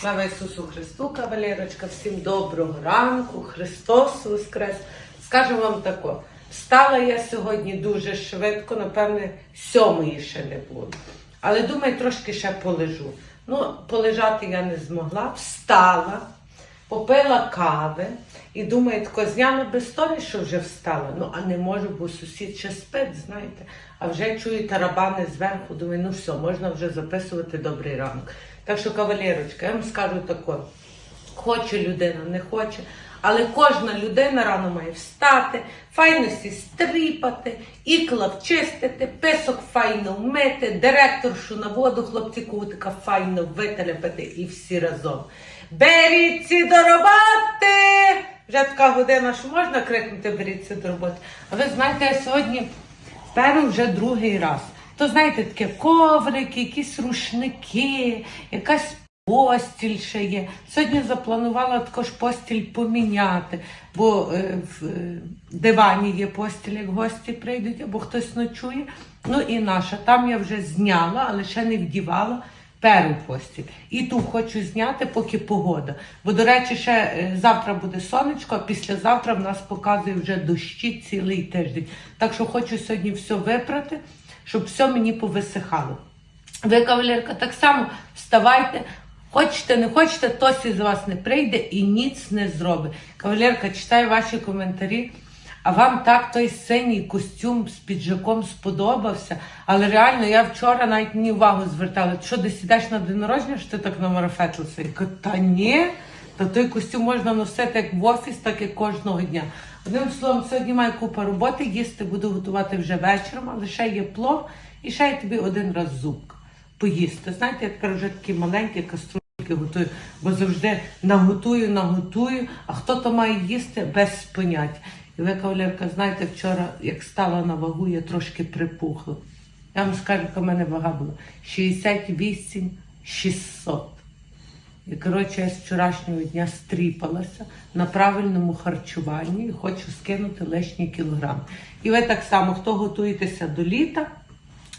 Слава Ісусу Христу, кавалерочка, всім доброго ранку, Христос Воскрес. Скажу вам тако, встала я сьогодні дуже швидко, напевне, сьомої ще не було. Але думаю, трошки ще полежу. Ну, полежати я не змогла, встала, попила кави і думаю, тако зняла без сторі, що вже встала. Ну, а не можу, бо сусід ще спить, знаєте. А вже чую тарабани зверху, думаю, ну все, можна вже записувати добрий ранок. Так що, кавалерочка, я вам скажу тако. Хоче людина, не хоче. Але кожна людина рано має встати, файно сі стріпати, ікла вчистити, писок файно вмити, директоршу на воду, хлопці кутика файно вителепити і всі разом. Беріться до роботи! Вже така година, що можна крикнути беріться до роботи. А ви знаєте, я сьогодні перу вже другий раз. То знаєте, таке коврики, якісь рушники, якась постіль ще є. Сьогодні запланувала також постіль поміняти, бо е, в е, дивані є постіль, як гості прийдуть, або хтось ночує. Ну і наша. Там я вже зняла, але ще не вдівала. Перу постіль. І ту хочу зняти, поки погода. Бо, до речі, ще е, завтра буде сонечко, а післязавтра в нас показує вже дощі цілий тиждень. Так що хочу сьогодні все випрати, щоб все мені повисихало. Ви, кавалерка, так само вставайте. Хочете, не хочете, Тосі з вас не прийде і ніц не зробить. Кавалерка, читаю ваші коментарі. А вам так той синій костюм з піджаком сподобався. Але реально я вчора навіть мені увагу звертала. Ти Що десь ідеш на день народження, що ти так намарафетилася? Я кажу, та ні, та той костюм можна носити як в офіс, так і кожного дня. Одним словом, сьогодні маю купа роботи, їсти буду готувати вже вечором, але ще є плов і ще є тобі один раз зубка поїсти. Знаєте, я тепер вже такі маленькі каструльки готую, бо завжди наготую, наготую, а хто то має їсти без поняття. І ви, кавалерка, знаєте, вчора, як стала на вагу, я трошки припухла. Я вам скажу, яка в мене вага була 68 600. І коротше, я з вчорашнього дня стріпалася на правильному харчуванні і хочу скинути лишні кілограми. І ви так само, хто готуєтеся до літа,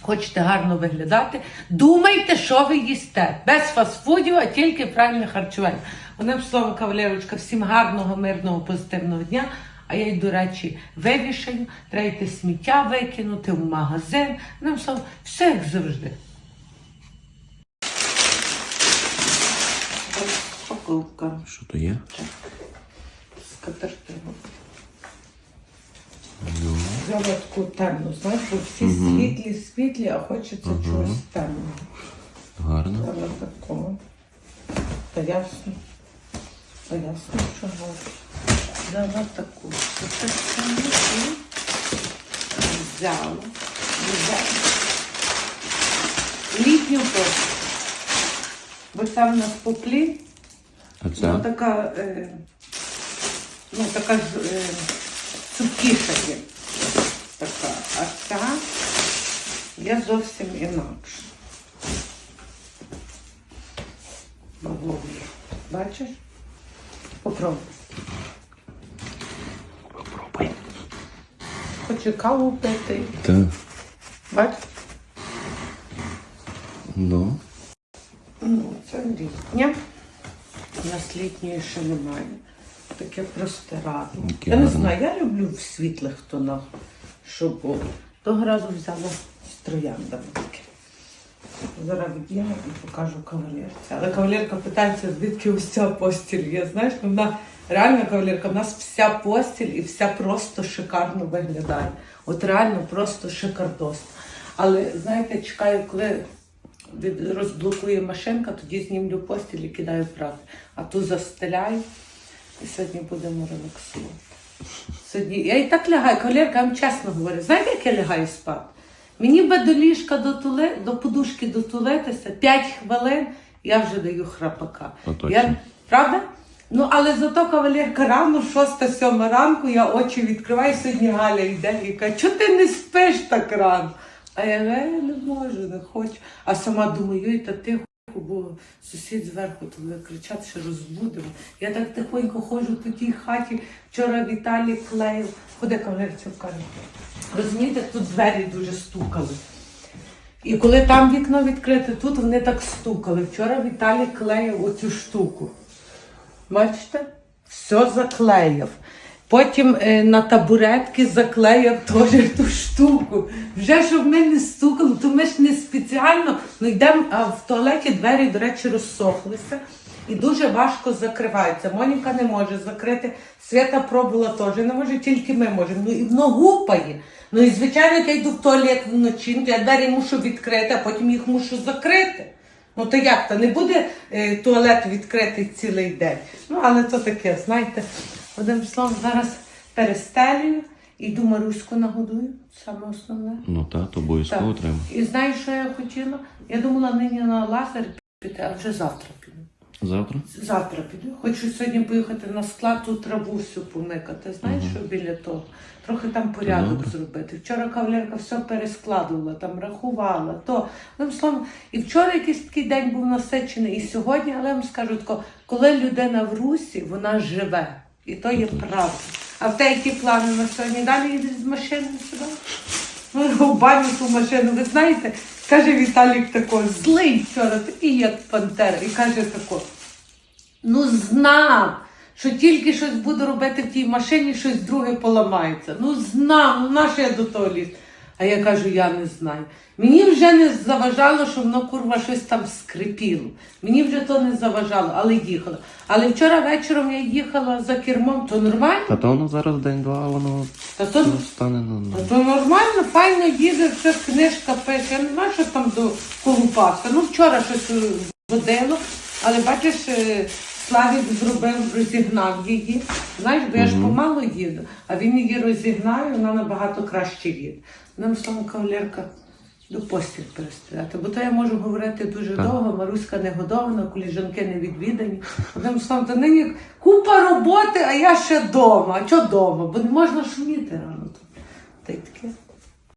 хочете гарно виглядати, думайте, що ви їсте. Без фастфудів, а тільки правильне харчування. Одним словом, кавалерочка, всім гарного, мирного, позитивного дня. А я й, до речі, вивішаю, треба йти сміття викинути в магазин. Одним словом, все як завжди. Упаковка. Що то є? Скатертину. Ну, Взяла таку темну, знаєш, бо всі світлі, світлі, а хочеться чогось темного. гарно. Взяла таку. Та ясно. Та ясно, що гарно. Взяла таку. Темну і взяла. Взяла. Літню просто. Бо там у нас поплі. А Ну, така, е, ну, така ж е, цупкіша є. Така. А ця є зовсім. Бавовна. Бачиш? Попробуй. Попробуй. Хочу каву пити. Так. Бачиш? Ну. Ну, це літня. У нас ще немає. Таке простирадло. Я не знаю, я люблю в світлих тонах, щоб було. Того разу взяла з трояндами таке. Зараз від'їмо і покажу кавалерці. Але кавалерка питається, звідки ось ця постіль є. Знаєш, ну, вона реально кавалерка, в нас вся постіль і вся просто шикарно виглядає. От реально просто шикардос. Але знаєте, чекаю, коли розблокує машинка, тоді знімлю постіль і кидаю прати. А ту застеляю і сьогодні будемо релаксувати. Сьогодні я і так лягаю, кавалерка, я вам чесно говорю, знаєте, як я лягаю спати? Мені би до ліжка дотули, до подушки дотулитися 5 хвилин, я вже даю храпака. Я, правда? Ну, але зато кавалерка рано, 6-7 ранку, я очі відкриваю, сьогодні Галя йде і каже, чого ти не спиш так рано? А я «Е, не можу, не хочу. А сама думаю, «Ой, та тихо, бо сусід зверху то буде кричати, що розбудемо. Я так тихонько ходжу по тій хаті. Вчора Віталій клеїв. Ходи камеру. Розумієте, тут двері дуже стукали. І коли там вікно відкрите, тут вони так стукали. Вчора Віталій клеїв оцю штуку. Бачите? Все заклеїв. Потім е, на табуретки заклеїв теж ту штуку. Вже щоб ми не стукали, то ми ж не спеціально ну, йдемо, в туалеті двері, до речі, розсохлися. І дуже важко закриваються. Моніка не може закрити, Свята пробувала теж не може, тільки ми можемо. Ну і воно гупає. Ну і звичайно, я йду в туалет вночі, ну, то я двері мушу відкрити, а потім їх мушу закрити. Ну то як то не буде е, туалет відкритий цілий день. Ну але то таке, знаєте, одним словом, зараз перестелюю, іду Маруську нагодую, саме основне. Ну так, то обов'язково Так. треба. І знаєш, що я хотіла? Я думала нині на лазер піти, а вже завтра піду. Завтра? Завтра піду. Хочу сьогодні поїхати на склад, ту траву всю помикати. Знаєш, що біля того? Трохи там порядок Добре. зробити. Вчора кавалерка все перескладувала, там рахувала, то. Одним словом, і вчора якийсь такий день був насичений, і сьогодні, але я вам скажу тако, коли людина в русі, вона живе. І то є правда. А в те, які плани на сьогодні? Далі їдеш з машини сюди? Ну, в баню ту машину, ви знаєте, каже Віталік тако, злий вчора, такий як пантера, і каже тако, ну знав, що тільки щось буду робити в тій машині, щось друге поламається. Ну знав, ну на що я до того ліз? А я кажу, я не знаю. Мені вже не заважало, що воно курва щось там скрипіло. Мені вже то не заважало, але їхала. Але вчора вечором я їхала за кермом, то нормально. Та то воно зараз день-два, воно Та то ну, стане на- Та то нормально, файно їде, все книжка пише. Я не знаю, що там до колупався. Ну вчора щось е, водило, але бачиш, е, Славік зробив, розігнав її. Знаєш, бо я ж помало їду, а він її розігнав, вона набагато краще їде. Нам словом кавалерка до постіль перестояти. Бо то я можу говорити дуже Так. довго, Маруська не годована, коліжанки не відвідані. Одним словом, то нині купа роботи, а я ще вдома. А чого вдома? Бо не можна шуміти рано. Та й таке.